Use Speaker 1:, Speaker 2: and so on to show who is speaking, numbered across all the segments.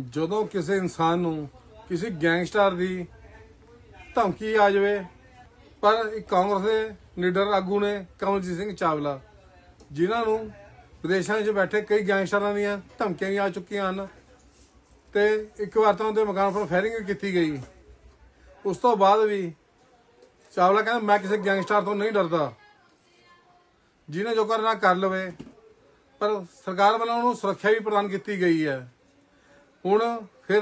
Speaker 1: ਜਦੋਂ ਕਿਸੇ ਇਨਸਾਨ ਨੂੰ ਕਿਸੇ ਗੈਂਗਸਟਰ ਦੀ ਧਮਕੀ ਆ ਜਾਵੇ, ਪਰ ਇੱਕ ਕਾਂਗਰਸ ਦੇ ਲੀਡਰ ਆਗੂ ਨੇ ਕਮਲਜੀਤ ਸਿੰਘ ਚਾਵਲਾ, ਜਿਨ੍ਹਾਂ ਨੂੰ ਵਿਦੇਸ਼ਾਂ 'ਚ ਬੈਠੇ ਕਈ ਗੈਂਗਸਟਰਾਂ ਦੀਆਂ ਧਮਕੀਆਂ ਵੀ ਆ ਚੁੱਕੀਆਂ ਹਨ ਤੇ ਇੱਕ ਵਾਰ ਤਾਂ ਉਹਦੇ ਮਕਾਨ ਪਰ ਫਾਇਰਿੰਗ ਵੀ ਕੀਤੀ ਗਈ। ਉਸ ਤੋਂ ਬਾਅਦ ਵੀ ਚਾਵਲਾ ਕਹਿੰਦਾ, ਮੈਂ ਕਿਸੇ ਗੈਂਗਸਟਰ ਤੋਂ ਨਹੀਂ ਡਰਦਾ। ਜਿਹਨੇ ਜੋ ਕਰਨਾ ਕਰ ਲਵੇ। ਪਰ ਸਰਕਾਰ ਵੱਲੋਂ ਉਹਨੂੰ ਸੁਰੱਖਿਆ ਵੀ ਪ੍ਰਦਾਨ ਕੀਤੀ ਗਈ ਹੈ। ਹੁਣ ਫਿਰ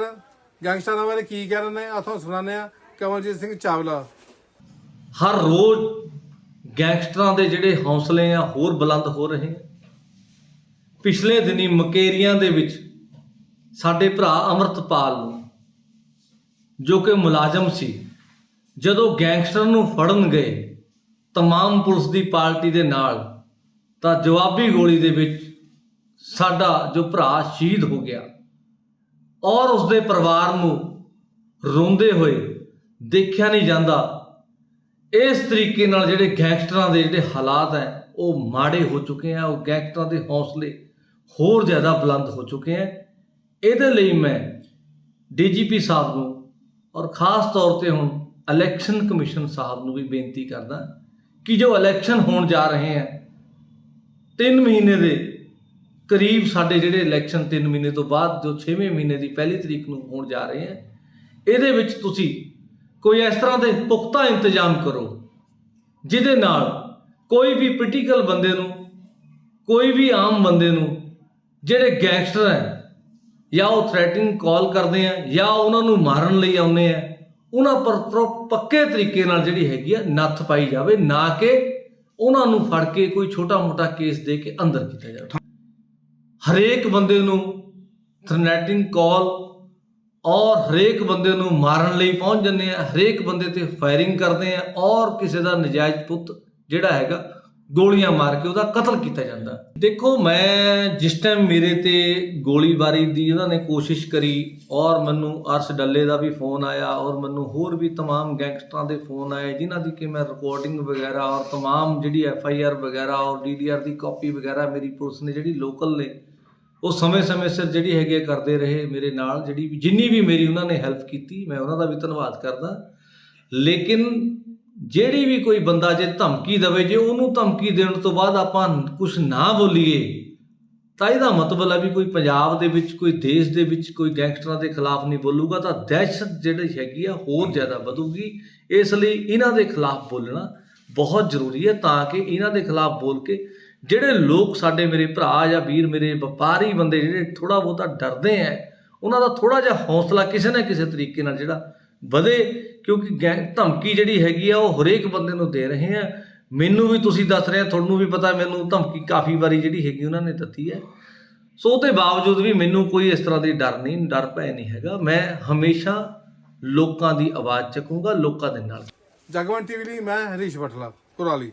Speaker 1: ਗੈਂਗਸਟਰਾਂ ਬਾਰੇ ਕੀ ਕਹਿ ਰਹੇ ਨੇ ਆਥੋਂ ਸੁਣਾਉਂਦੇ ਆ ਕਮਲਜੀਤ ਸਿੰਘ ਚਾਵਲਾ
Speaker 2: ਹਰ ਰੋਜ਼ ਗੈਂਗਸਟਰਾਂ ਦੇ ਜਿਹੜੇ ਹੌਸਲੇ ਆ ਹੋਰ ਬੁਲੰਦ ਹੋ ਰਹੇ ਆ ਪਿਛਲੇ ਦਿਨੀ ਮਕੇਰੀਆਂ ਦੇ ਵਿੱਚ ਸਾਡੇ ਭਰਾ ਅਮਰਤਪਾਲ ਨੂੰ ਜੋ ਕਿ ਮੁਲਾਜ਼ਮ ਸੀ ਜਦੋਂ ਗੈਂਗਸਟਰ ਨੂੰ ਫੜਨ ਗਏ तमाम ਪੁਲਿਸ ਦੀ ਪਾਰਟੀ ਦੇ ਨਾਲ ਤਾਂ ਜਵਾਬੀ ਗੋਲੀ ਦੇ ਵਿੱਚ ਸਾਡਾ ਜੋ ਭਰਾ ਸ਼ਹੀਦ ਹੋ ਗਿਆ ਔਰ ਉਸਦੇ ਪਰਿਵਾਰ ਨੂੰ ਰੋਂਦੇ ਹੋਏ ਦੇਖਿਆ ਨਹੀਂ ਜਾਂਦਾ। ਇਸ ਤਰੀਕੇ ਨਾਲ ਜਿਹੜੇ ਗੈਂਗਸਟਰਾਂ ਦੇ ਜਿਹੜੇ ਹਾਲਾਤ ਹੈ, ਉਹ ਮਾੜੇ ਹੋ ਚੁੱਕੇ ਆ, ਉਹ ਗੈਂਗਸਟਰਾਂ ਦੇ ਹੌਸਲੇ ਹੋਰ ਜ਼ਿਆਦਾ ਬੁਲੰਦ ਹੋ ਚੁੱਕੇ ਆ। ਇਹਦੇ ਲਈ ਮੈਂ ਡੀਜੀਪੀ ਸਾਹਿਬ ਨੂੰ ਔਰ ਖਾਸ ਤੌਰ ਤੇ ਹੁਣ ਇਲੈਕਸ਼ਨ ਕਮਿਸ਼ਨ ਸਾਹਿਬ ਨੂੰ ਵੀ ਬੇਨਤੀ ਕਰਦਾ ਕਿ ਜੋ ਇਲੈਕਸ਼ਨ ਹੋਣ ਜਾ ਰਹੇ ਆ 3 ਮਹੀਨੇ ਦੇ ਕਰੀਬ ਸਾਡੇ ਜਿਹੜੇ ਇਲੈਕਸ਼ਨ 3 ਮਹੀਨੇ ਤੋਂ ਬਾਅਦ ਜੋ 6ਵੇਂ ਮਹੀਨੇ ਦੀ ਪਹਿਲੀ ਤਰੀਕ ਨੂੰ ਹੋਣ ਜਾ ਰਹੇ ਹੈ, ਇਹਦੇ ਵਿੱਚ ਤੁਸੀਂ ਕੋਈ ਇਸ ਤਰ੍ਹਾਂ ਦੇ ਪੁਖਤਾ ਇੰਤਜ਼ਾਮ ਕਰੋ, ਜਿਹਦੇ ਨਾਲ ਕੋਈ ਵੀ ਪੋਲੀਟੀਕਲ ਬੰਦੇ ਨੂੰ, ਕੋਈ ਵੀ ਆਮ ਬੰਦੇ ਨੂੰ ਜਿਹੜੇ ਗੈਂਗਸਟਰ ਹੈ, ਜਾਂ ਉਹ ਥ੍ਰੈਟਨਿੰਗ ਕਾਲ ਕਰਦੇ ਆ ਜਾਂ ਉਹਨਾਂ ਨੂੰ ਮਾਰਨ ਲਈ ਆਉਂਦੇ ਆ ਉਹਨਾਂ ਪਰ ਪੱਕੇ ਤਰੀਕੇ ਨਾਲ ਜਿਹੜੀ ਹੈਗੀ ਆ ਨੱਥ ਪਾਈ ਜਾਵੇ, ਨਾ ਕਿ ਉਹਨਾਂ ਨੂੰ ਫੜ ਕੇ ਕੋਈ ਛੋਟਾ-ਮੋਟਾ ਕੇਸ ਦੇ ਕੇ ਅੰਦਰ ਕੀਤਾ ਜਾਵੇ। ਹਰੇਕ ਬੰਦੇ ਨੂੰ ਥ੍ਰੈਟਨਿੰਗ ਕਾਲ ਔਰ ਹਰੇਕ ਬੰਦੇ ਨੂੰ ਮਾਰਨ ਲਈ ਪਹੁੰਚ ਜੰਨੇ ਆ ਹਰੇਕ ਬੰਦੇ ਤੇ ਫਾਇਰਿੰਗ ਕਰਦੇ ਆ ਔਰ ਕਿਸੇ ਦਾ ਨਜਾਇਜ਼ ਪੁੱਤ ਜਿਹੜਾ ਹੈਗਾ ਗੋਲੀਆਂ ਮਾਰ ਕੇ ਉਹਦਾ ਕਤਲ ਕੀਤਾ ਜਾਂਦਾ ਦੇਖੋ ਮੈਂ ਜਿਸ ਟਾਈਮ ਮੇਰੇ ਤੇ ਗੋਲੀਬਾਰੀ ਦੀ ਉਹਨਾਂ ਨੇ ਕੋਸ਼ਿਸ਼ ਕਰੀ ਔਰ ਮੈਨੂੰ ਅਰਸ਼ ਡੱਲੇ ਦਾ ਵੀ ਫੋਨ ਆਇਆ ਔਰ ਮੈਨੂੰ ਹੋਰ ਵੀ तमाम ਗੈਂਗਸਟਰਾਂ ਦੇ ਫੋਨ ਆਏ ਜਿਨ੍ਹਾਂ ਦੀ ਕਿ ਮੈਂ ਰਿਕਾਰਡਿੰਗ ਵਗੈਰਾ ਔਰ तमाम ਜਿਹੜੀ ਐਫ ਆਈ ਆਰ ਵਗੈਰਾ ਔਰ ਡੀ ਡੀ ਆਰ ਦੀ ਕਾਪੀ ਵਗੈਰਾ ਮੇਰੀ ਪੁਲਿਸ ਨੇ ਜਿਹੜੀ ਲੋਕਲ ਨੇ ਉਹ ਸਮੇਂ-ਸਮੇਂ ਸਿਰ ਜਿਹੜੀ ਹੈਗੇ ਕਰਦੇ ਰਹੇ ਮੇਰੇ ਨਾਲ, ਜਿਹੜੀ ਵੀ, ਜਿੰਨੀ ਵੀ ਮੇਰੀ ਉਹਨਾਂ ਨੇ ਹੈਲਪ ਕੀਤੀ, ਮੈਂ ਉਹਨਾਂ ਦਾ ਵੀ ਧੰਨਵਾਦ ਕਰਦਾ। ਲੇਕਿਨ ਜਿਹੜੀ ਵੀ ਕੋਈ ਬੰਦਾ ਜੇ ਧਮਕੀ ਦਵੇ, ਜੇ ਉਹਨੂੰ ਧਮਕੀ ਦੇਣ ਤੋਂ ਬਾਅਦ ਆਪਾਂ ਕੁਝ ਨਾ ਬੋਲੀਏ, ਤਾਂ ਇਹਦਾ ਮਤਲਬ ਹੈ ਵੀ ਕੋਈ ਪੰਜਾਬ ਦੇ ਵਿੱਚ, ਕੋਈ ਦੇਸ਼ ਦੇ ਵਿੱਚ ਕੋਈ ਗੈਂਗਸਟਰਾਂ ਦੇ ਖਿਲਾਫ ਨਹੀਂ ਬੋਲੂਗਾ, ਤਾਂ ਦਹਿਸ਼ਤ ਜਿਹੜੀ ਹੈਗੀ ਆ ਹੋਰ ਜ਼ਿਆਦਾ ਵਧੂਗੀ। ਇਸ ਲਈ ਇਹਨਾਂ ਦੇ ਖਿਲਾਫ ਬੋਲਣਾ ਬਹੁਤ ਜ਼ਰੂਰੀ ਹੈ ਤਾਂ ਕਿ ਇਹਨਾਂ ਦੇ ਖਿਲਾਫ ਬੋਲ ਕੇ ਜਿਹੜੇ ਲੋਕ ਸਾਡੇ ਮੇਰੇ ਭਰਾ ਜਾਂ ਵੀਰ ਮੇਰੇ ਵਪਾਰੀ ਬੰਦੇ ਜਿਹੜੇ ਥੋੜਾ ਬਹੁਤਾ ਡਰਦੇ ਆ ਉਹਨਾਂ ਦਾ ਥੋੜਾ ਜਿਹਾ ਹੌਸਲਾ ਕਿਸੇ ਨਾ ਕਿਸੇ ਤਰੀਕੇ ਨਾਲ ਜਿਹੜਾ ਵਧੇ, ਕਿਉਂਕਿ ਗੈਂਗ ਧਮਕੀ ਜਿਹੜੀ ਹੈਗੀ ਆ ਉਹ ਹਰੇਕ ਬੰਦੇ ਨੂੰ ਦੇ ਰਹੇ ਆ। ਮੈਨੂੰ ਵੀ ਤੁਸੀਂ ਦੱਸ ਰਹੇ ਆ, ਤੁਹਾਨੂੰ ਵੀ ਪਤਾ ਮੈਨੂੰ ਧਮਕੀ ਕਾਫੀ ਵਾਰੀ ਜਿਹੜੀ ਹੈਗੀ ਉਹਨਾਂ ਨੇ ਦਿੱਤੀ ਹੈ ਸੋ ਉਹਦੇ ਬਾਵਜੂਦ ਵੀ ਮੈਨੂੰ ਕੋਈ ਇਸ ਤਰ੍ਹਾਂ ਦੀ ਡਰ ਨਹੀਂ, ਡਰ ਭੈ ਨਹੀਂ ਹੈਗਾ। ਮੈਂ ਹਮੇਸ਼ਾ ਲੋਕਾਂ ਦੀ ਆਵਾਜ਼ ਚੱਕੂੰਗਾ, ਲੋਕਾਂ ਦੇ ਨਾਲ।
Speaker 1: ਜਗਵੰਤ ਟੀਵੀ ਲਈ ਮੈਂ ਹਰੀਸ਼ ਬਠਲਾ ਕੁਰਾਲੀ।